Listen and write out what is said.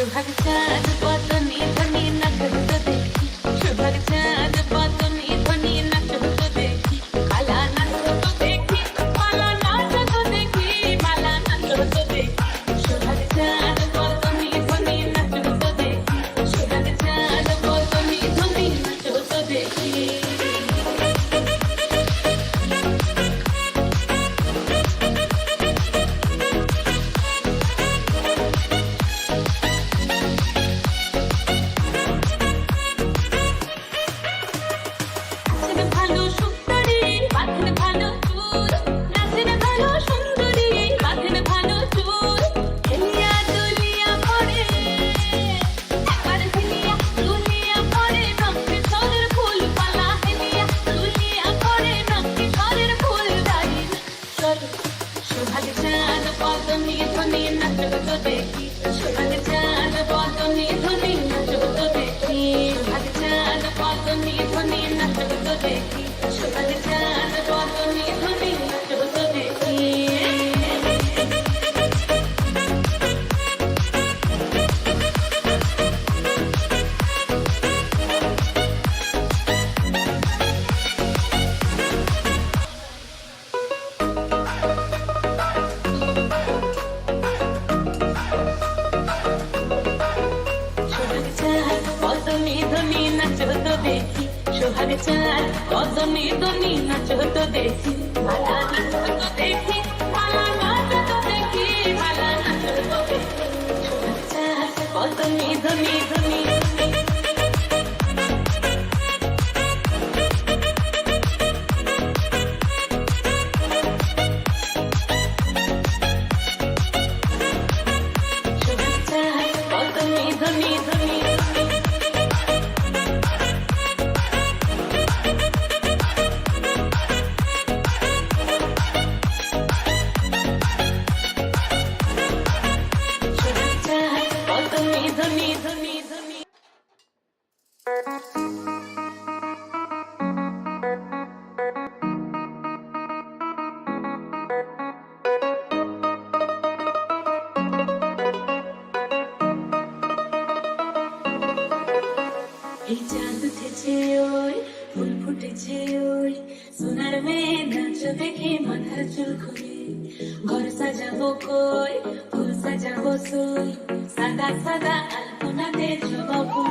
সোহাগ চাঁদ পদনি পদনি ধ্বনি নাচব তো দেখি দেখি, সোহাগ চাঁদ পদনি ধ্বনি নাচো তো দেখি। মালা নাচো তো দেখি, মালা নাচো তো দেখি, মালা নাচো তো দেখি। সোহাগ চাঁদ পদনি ধ্বনি ধ্বনি পদনি ধ্বনি ধ্বনি ধ্বনি এই চাঁদ উঠেছে ওই ফুল দেখে মাথার চুল খুলে ঘর সাজাবো কই ফুল সাদা সাদা আলপনাতে জবাবো